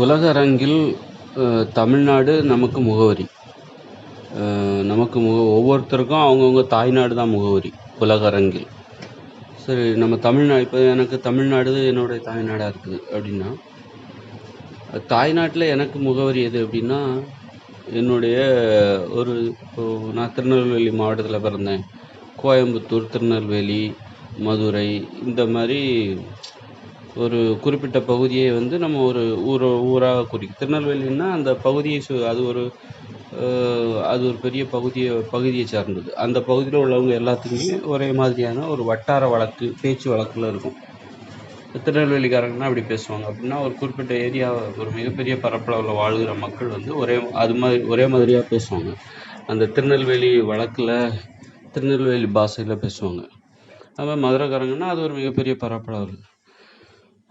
உலக அரங்கில் தமிழ்நாடு நமக்கு முகவரி. நமக்கு முக ஒவ்வொருத்தருக்கும் அவங்கவுங்க தாய்நாடு தான் முகவரி உலக அரங்கில் சரி நம்ம தமிழ்நாடு இப்போ எனக்கு தமிழ்நாடு என்னுடைய தாய்நாடாக இருக்குது அப்படின்னா தாய்நாட்டில் எனக்கு முகவரி எது அப்படின்னா என்னுடைய ஒரு இப்போது நான் திருநெல்வேலி மாவட்டத்தில் பிறந்தேன். கோயம்புத்தூர் திருநெல்வேலி மதுரை இந்த மாதிரி ஒரு குறிப்பிட்ட பகுதியை வந்து நம்ம ஒரு ஊர ஊராக குறிக்கும் திருநெல்வேலின்னா அந்த பகுதியை சு அது ஒரு அது ஒரு பெரிய பகுதியை பகுதியை சார்ந்தது. அந்த பகுதியில் உள்ளவங்க எல்லாத்துக்குமே ஒரே மாதிரியான ஒரு வட்டார வழக்கு பேச்சு வழக்கில் இருக்கும். திருநெல்வேலிக்காரங்கன்னா அப்படி பேசுவாங்க. அப்படின்னா ஒரு குறிப்பிட்ட ஏரியா ஒரு மிகப்பெரிய பரப்பளவில் வாழ்கிற மக்கள் வந்து ஒரே அது மாதிரி ஒரே மாதிரியாக பேசுவாங்க. அந்த திருநெல்வேலி வழக்கில் திருநெல்வேலி பாஷையில் பேசுவாங்க. அதுமாதிரி மதுரைக்காரங்கன்னா அது ஒரு மிகப்பெரிய பரப்பளவு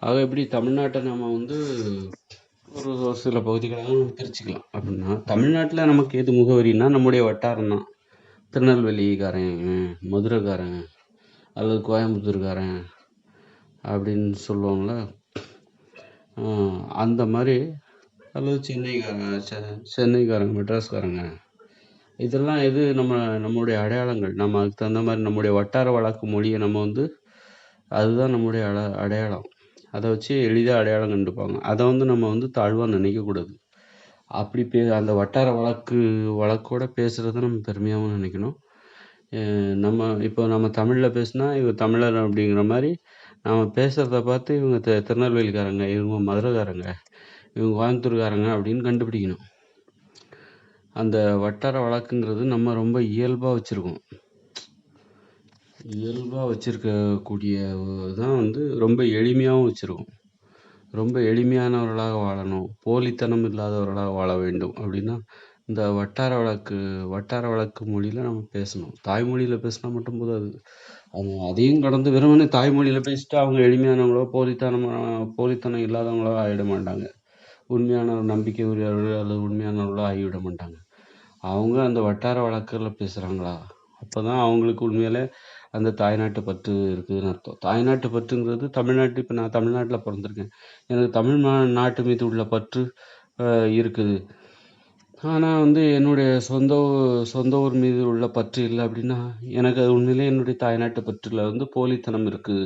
ஆக எப்படி தமிழ்நாட்டை நம்ம வந்து ஒரு சில பகுதிகளாக பிரிச்சுக்கலாம். அப்படின்னா தமிழ்நாட்டில் நமக்கு எது முகவரின்னா நம்முடைய வட்டாரம் தான் திருநெல்வேலிக்காரன் மதுரைக்காரன் அல்லது கோயம்புத்தூர்காரன் அப்படின்னு சொல்லுவாங்கள அந்த மாதிரி அல்லது சென்னைக்காரங்க செ சென்னைக்காரங்க மெட்ராஸ்காரங்க. இதெல்லாம் எது நம்ம நம்முடைய அடையாளங்கள். நம்ம அதுக்கு தகுந்த மாதிரி நம்முடைய வட்டார வழக்கு மொழியை நம்ம வந்து அதுதான் நம்முடைய அட அடையாளம். அதை வச்சு எளிதாக அடையாளம் கண்டுப்பாங்க. அதை வந்து நம்ம வந்து தாழ்வாக நினைக்கக்கூடாது. அப்படி பே அந்த வட்டார வழக்கு வழக்கோட பேசுகிறத நம்ம பெருமையாகவும் நினைக்கணும். நம்ம இப்போ நம்ம தமிழில் பேசுனா இவங்க தமிழர் அப்படிங்கிற மாதிரி நம்ம பேசுகிறத பார்த்து இவங்க த திருநெல்வேலிக்காரங்க இவங்க மதுரைக்காரங்க இவங்க கோயம்புத்தூர்காரங்க அப்படின்னு கண்டுபிடிக்கணும். அந்த வட்டார வழக்குங்கிறது நம்ம ரொம்ப இயல்பாக வச்சுருக்கோம். இயல்பாக வச்சிருக்கக்கூடிய தான் வந்து ரொம்ப எளிமையாகவும் வச்சுருக்கோம். ரொம்ப எளிமையானவர்களாக வாழணும். போலித்தனம் இல்லாதவர்களாக வாழ வேண்டும். அப்படின்னா இந்த வட்டார வழக்கு வட்டார வழக்கு மொழியில் நம்ம பேசணும். தாய்மொழியில் பேசினா மட்டும் போதாது. அது அதையும் கடந்து வெறுமனே தாய்மொழியில் பேசிட்டு அவங்க எளிமையானவங்களோ போலித்தனம் போலித்தனம் இல்லாதவங்களோ ஆகிட மாட்டாங்க. உண்மையான நம்பிக்கை உரியவர்கள் அல்லது உண்மையானவர்களோ ஆகிவிட மாட்டாங்க. அவங்க அந்த வட்டார வழக்கில் பேசுகிறாங்களா அப்போ தான் அவங்களுக்கு உண்மையில் அந்த தாய்நாட்டு பற்று இருக்குதுன்னு அர்த்தம். தாய்நாட்டு பற்றுங்கிறது தமிழ்நாட்டு இப்போ நான் தமிழ்நாட்டில் பிறந்திருக்கேன். எனக்கு தமிழ் மா நாட்டு மீது உள்ள பற்று இருக்குது. ஆனால் வந்து என்னுடைய சொந்த சொந்த ஊர் மீது உள்ள பற்று இல்லை அப்படின்னா எனக்கு அது உண்மையிலே என்னுடைய தாய்நாட்டு பற்றில் வந்து போலித்தனம் இருக்குது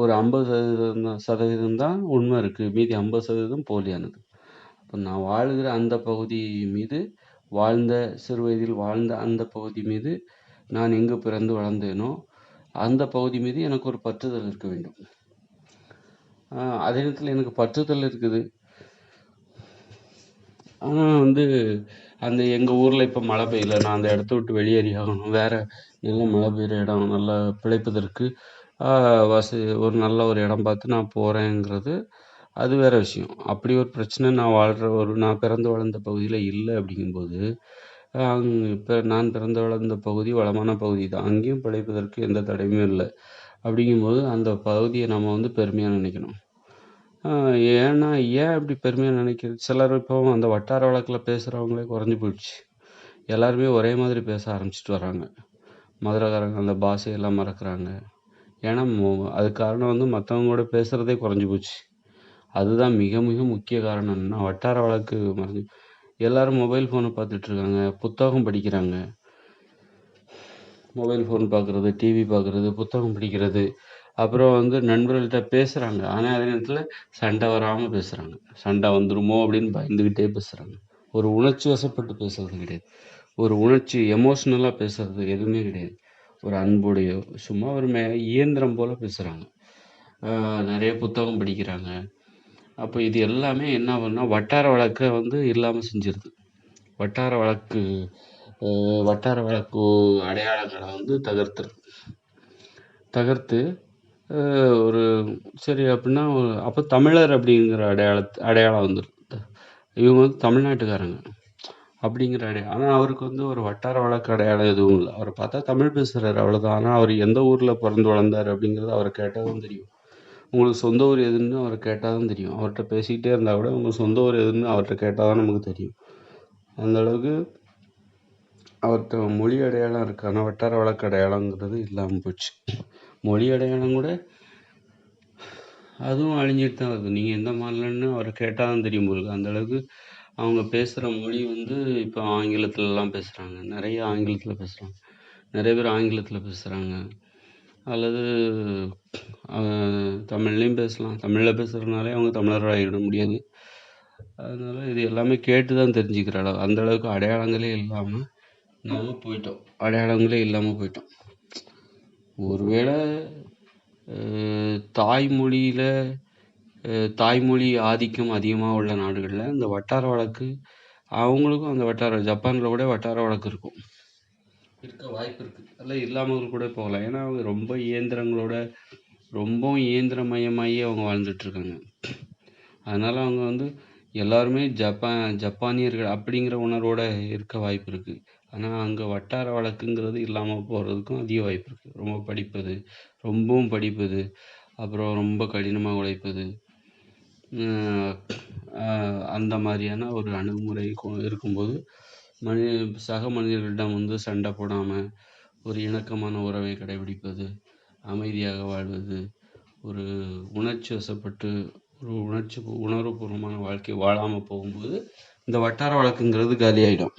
ஒரு ஐம்பது சதவீதம் தான் சதவீதம் தான் உண்மை இருக்குது மீதி ஐம்பது சதவீதம் போலியானது. அப்போ நான் வாழ்கிற அந்த பகுதி மீது வாழ்ந்த சிறு வயதில் வாழ்ந்த அந்த பகுதி மீது நான் எங்கு பிறந்து வளர்ந்தேனோ அந்த பகுதி மீது எனக்கு ஒரு பற்றுதல் இருக்க வேண்டும். அதே நேரத்தில் எனக்கு பற்றுதல் இருக்குது. ஆனால் வந்து அந்த எங்கள் ஊரில் இப்போ மழை பெய்யல நான் அந்த இடத்த விட்டு வெளியேறி ஆகணும் வேறு நல்ல மழை பெய்கிற இடம் நல்லா பிழைப்பதற்கு வசதி ஒரு நல்ல ஒரு இடம் பார்த்து நான் போகிறேங்கிறது அது வேறு விஷயம். அப்படி ஒரு பிரச்சனை நான் வாழ்கிற ஒரு நான் பிறந்து வளர்ந்த பகுதியில் இல்லை அப்படிங்கும்போது இப்போ நான் பிறந்து வளர்ந்த பகுதி வளமான பகுதி தான். அங்கேயும் பிழைப்பதற்கு எந்த தடையுமே இல்லை. அப்படிங்கும்போது அந்த பகுதியை நம்ம வந்து பெருமையாக நினைக்கணும். ஏன்னா ஏன் அப்படி பெருமையாக நினைக்கிறது சிலர் இப்போ அந்த வட்டார வழக்கில் பேசுகிறவங்களே குறைஞ்சி போயிடுச்சு. எல்லாருமே ஒரே மாதிரி பேச ஆரம்பிச்சிட்டு வராங்க மதுரைக்காரங்க அந்த பாஷையெல்லாம் மறக்கிறாங்க. ஏன்னா அது காரணம் வந்து மற்றவங்க கூட பேசுகிறதே குறைஞ்சி போச்சு. அதுதான் மிக மிக முக்கிய காரணம். என்னன்னா வட்டார வழக்கு மறைஞ்சு எல்லாரும் மொபைல் ஃபோனை பார்த்துட்ருக்காங்க. புத்தகம் படிக்கிறாங்க. மொபைல் ஃபோன் பார்க்குறது டிவி பார்க்குறது புத்தகம் படிக்கிறது. அப்புறம் வந்து நண்பர்கள்ட்ட பேசுகிறாங்க ஆனால் அதே நேரத்தில் சண்டை வராமல் பேசுகிறாங்க சண்டை வந்துடுமோ அப்படின்னு பயந்துக்கிட்டே பேசுகிறாங்க ஒரு உணர்ச்சி வசப்பட்டு பேசுறது கிடையாது. ஒரு உணர்ச்சி எமோஷ்னலாக பேசுறது எதுவுமே கிடையாது. ஒரு அன்புடையோ சும்மா ஒரு மே இயந்திரம் போல் பேசுகிறாங்க நிறைய புத்தகம் படிக்கிறாங்க. அப்போ இது எல்லாமே என்ன பண்ணால் வட்டார வழக்கை வந்து இல்லாமல் செஞ்சிருது. வட்டார வழக்கு வட்டார வழக்கு அடையாளங்களை வந்து தகர்த்துருது தகர்த்து ஒரு சரி அப்படின்னா அப்போ தமிழர் அப்படிங்கிற அடையாளத்து அடையாளம் வந்துடும் இவங்க வந்து தமிழ்நாட்டுக்காரங்க அப்படிங்கிற அடையாளம் ஆனால் அவருக்கு வந்து ஒரு வட்டார வழக்கு அடையாளம் எதுவும் இல்லை. அவரை பார்த்தா தமிழ் பேசுகிறார் அவ்வளோதான் ஆனால் அவர் எந்த ஊரில் பிறந்து வளர்ந்தார் அப்படிங்கிறது அவரை கேட்டால் தெரியும். உங்களுக்கு சொந்த ஊர் எதுன்னு அவரை கேட்டால் தான் தெரியும். அவர்கிட்ட பேசிக்கிட்டே இருந்தால் கூட உங்கள் சொந்த ஊர் எதுன்னு அவர்கிட்ட கேட்டால் தான் நமக்கு தெரியும். அந்த அளவுக்கு அவர்கிட்ட மொழி அடையாளம் இருக்கான ஆனால் வட்டார வழக்கு அடையாளங்கிறது இல்லாமல் போச்சு. மொழி அடையாளம் கூட அதுவும் அழிஞ்சிட்டு தான் வருது. நீங்கள் எந்த மாநிலம்னு அவரை கேட்டால் தான் தெரியும் உங்களுக்கு அந்த அளவுக்கு அவங்க பேசுகிற மொழி வந்து இப்போ ஆங்கிலத்துலலாம் பேசுகிறாங்க நிறைய ஆங்கிலத்தில் பேசுகிறாங்க நிறைய பேர் ஆங்கிலத்தில் பேசுகிறாங்க அல்லது தமிழ்லையும் பேசலாம். தமிழில் பேசுகிறதுனாலே அவங்க தமிழராக ஆகிட முடியாது. அதனால் இது எல்லாமே கேட்டு தான் தெரிஞ்சுக்கிற அளவு. அந்த அளவுக்கு அடையாளங்களே இல்லாமல் நம்ம போயிட்டோம். அடையாளங்களே இல்லாமல் போயிட்டோம். ஒருவேளை தாய்மொழியில் தாய்மொழி ஆதிக்கம் அதிகமாக உள்ள நாடுகளில் இந்த வட்டார வழக்கு அவங்களுக்கும் அந்த வட்டார ஜப்பானில் கூட வட்டார வழக்கு இருக்கும். இருக்க வாய்ப்பு இருக்குது அதில் இல்லாமல் கூட போகலாம் ஏன்னா அவங்க ரொம்ப இயந்திரங்களோட ரொம்பவும் இயந்திரமயமாகி அவங்க வாழ்ந்துட்டு இருக்காங்க. அவங்க வந்து எல்லாருமே ஜப்பான் ஜப்பானியர்கள் அப்படிங்கிற உணர்வோட இருக்க வாய்ப்பு இருக்குது ஆனால் அங்கே வட்டார வழக்குங்கிறது இல்லாமல் போகிறதுக்கும் அதிக வாய்ப்பு இருக்குது ரொம்ப படிப்பது ரொம்பவும் படிப்பது அப்புறம் ரொம்ப கடினமாக உழைப்பது அந்த மாதிரியான ஒரு அணுகுமுறை இருக்கும்போது மனித சக மனிதர்களிடம் வந்து சண்டை போடாமல் ஒரு இணக்கமான உறவை கடைபிடிப்பது அமைதியாக வாழ்வது ஒரு உணர்ச்சி வசப்பட்டு ஒரு உணர்ச்சி உணர்வுபூர்வமான வாழ்க்கை வாழாமல் போகும்போது இந்த வட்டார வழக்குங்கிறது காலியாயிடும்.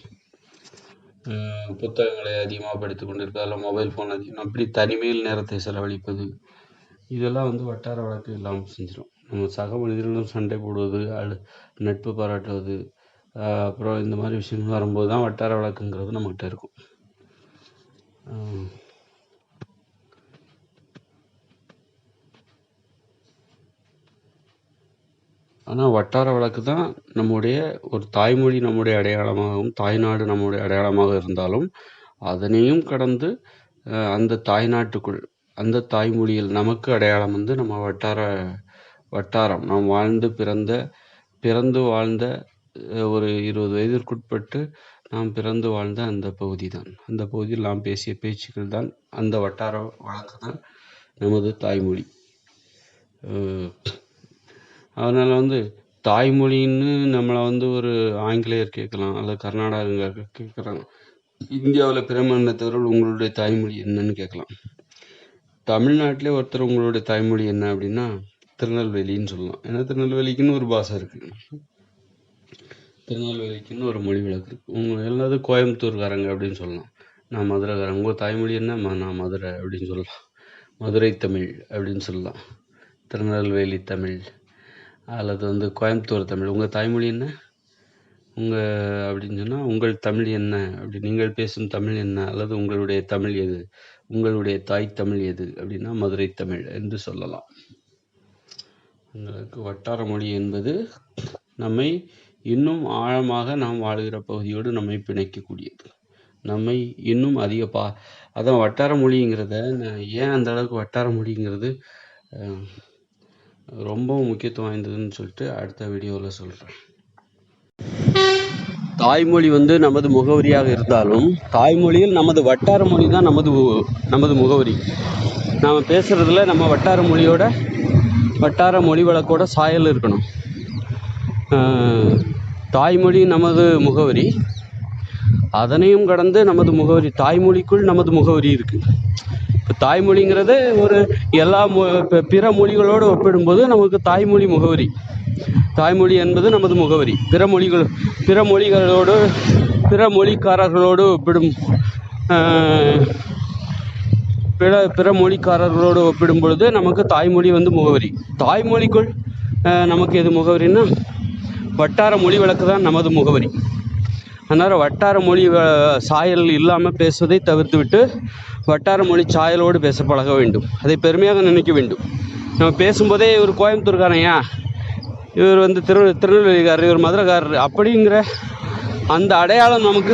புத்தகங்களை அதிகமாக படித்து கொண்டிருப்பது அல்ல மொபைல் ஃபோன் அதிகம் அப்படி தனிமையில் நேரத்தை செலவழிப்பது இதெல்லாம் வந்து வட்டார வழக்கு இல்லாமல் செஞ்சிடும். நம்ம சக மனிதர்களிடம் சண்டை போடுவது அழு நட்பு பாராட்டுவது அப்புறம் இந்த மாதிரி விஷயங்கள் வரும்போது தான் வட்டார வழக்குங்கிறது நம்மகிட்ட இருக்கும். ஆனால் வட்டார வழக்கு தான் நம்முடைய ஒரு தாய்மொழி நம்முடைய அடையாளமாகவும் தாய்நாடு நம்முடைய அடையாளமாக இருந்தாலும் அதனையும் கடந்து அந்த தாய்நாட்டுக்குள் அந்த தாய்மொழியில் நமக்கு அடையாளம் வந்து நம்ம வட்டார வட்டாரம் நாம் வாழ்ந்து பிறந்த பிறந்து வாழ்ந்த ஒரு இருபது வயதிற்குட்பட்டு நாம் பிறந்து வாழ்ந்த அந்த பகுதி தான் அந்த பகுதியில் நாம் பேசிய பேச்சுக்கள் தான் அந்த வட்டார வழக்கு தான் நமது தாய்மொழி. அதனால் வந்து தாய்மொழின்னு நம்மளை வந்து ஒரு ஆங்கிலேயர் கேட்கலாம் அல்லது கர்நாடகங்க கேட்குறாங்க இந்தியாவில் பிற மாநிலத்தவர்கள் உங்களுடைய தாய்மொழி என்னன்னு கேட்கலாம். தமிழ்நாட்டிலே ஒருத்தர் உங்களுடைய தாய்மொழி என்ன அப்படின்னா திருநெல்வேலின்னு சொல்லலாம். ஏன்னா திருநெல்வேலிக்குன்னு ஒரு பாஷை இருக்குது திருநெல்வேலிக்குன்னு ஒரு மொழி விளக்கு இருக்குது உங்க எல்லாது கோயம்புத்தூர்காரங்க அப்படின்னு சொல்லலாம். நான் மதுரைக்காரன். உங்கள் தாய்மொழி என்ன? நான் மதுரை அப்படின்னு சொல்லலாம். மதுரை தமிழ் அப்படின்னு சொல்லலாம். திருநெல்வேலி தமிழ். அல்லது வந்து கோயம்புத்தூர் தமிழ். உங்கள் தாய்மொழி என்ன? உங்கள் அப்படின்னு சொன்னால் உங்கள் தமிழ் என்ன? அப்படி நீங்கள் பேசும் தமிழ் என்ன? அல்லது உங்களுடைய தமிழ் எது? உங்களுடைய தாய் தமிழ் எது? அப்படின்னா மதுரை தமிழ் என்று சொல்லலாம். உங்களுக்கு வட்டார மொழி என்பது நம்மை இன்னும் ஆழமாக நாம் வாழ்கிற பகுதியோடு நம்மை பிணைக்கக்கூடியது. நம்மை இன்னும் அதிக பா அதான் வட்டார மொழிங்கிறத நான் ஏன் அந்த அளவுக்கு வட்டார மொழிங்கிறது ரொம்ப முக்கியத்துவம் வாய்ந்ததுன்னு சொல்லிட்டு அடுத்த வீடியோவில் சொல்கிறேன் தாய்மொழி வந்து நமது முகவரியாக இருந்தாலும் தாய்மொழியில் நமது வட்டார மொழி தான் நமது நமது முகவரி. நாம் பேசுகிறதுல நம்ம வட்டார மொழியோட வட்டார மொழி வழக்கோட சாயல் இருக்கணும். தாய்மொழி நமது முகவரி. அதனையும் கடந்து நமது முகவரி தாய்மொழிக்குள் நமது முகவரி இருக்குது இப்போ தாய்மொழிங்கிறது ஒரு எல்லா மொ இப்போ பிற மொழிகளோடு ஒப்பிடும்போது நமக்கு தாய்மொழி முகவரி. தாய்மொழி என்பது நமது முகவரி. பிற மொழிகள் பிற மொழிகளோடு பிற மொழிக்காரர்களோடு ஒப்பிடும் பிற பிற மொழிக்காரர்களோடு ஒப்பிடும் பொழுது நமக்கு தாய்மொழி வந்து முகவரி. தாய்மொழிக்குள் நமக்கு எது முகவரின்னா வட்டார மொழி வழக்கு தான் நமது முகவரி. அதனால் வட்டார மொழி சாயல் இல்லாமல் பேசுவதை தவிர்த்துவிட்டு வட்டார மொழி சாயலோடு பேச பழக வேண்டும். அதை பெருமையாக நினைக்க வேண்டும். நம்ம பேசும்போதே இவர் கோயம்புத்தூர்காரையா இவர் வந்து திரு திருநெல்வேலிக்காரர் இவர் மதுரைக்காரர். அப்படிங்கிற அந்த அடையாளம் நமக்கு